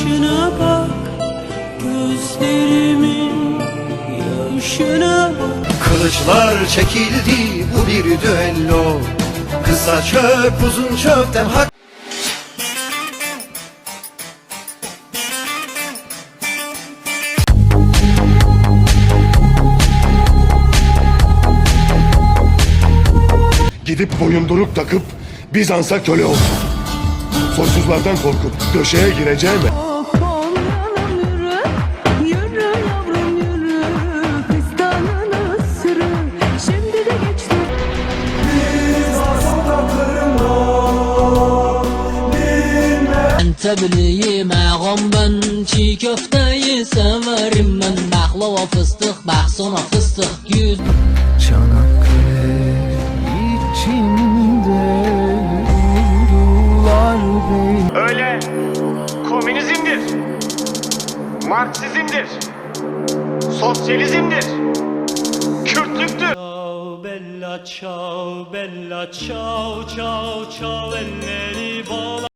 Bakışına bak Gözlerimin yaşına bak. Kılıçlar çekildi bu bir düello. Kısa çöp uzun çöpten hak Gidip boyunduruk takıp Bizans'a köle ol. Soysuzlardan korkup döşeye gireceğime Tabiliyim ağam ben Çiğ köfteyi severim. Ben Baklava fıstık bak sonra fıstık yüz Çanakkale içinde uyudular beni. Öyle komünizmdir, Marksizmdir, sosyalizmdir, Kürtlüktür. Bella ciao bella ciao ciao ciao elleri bağla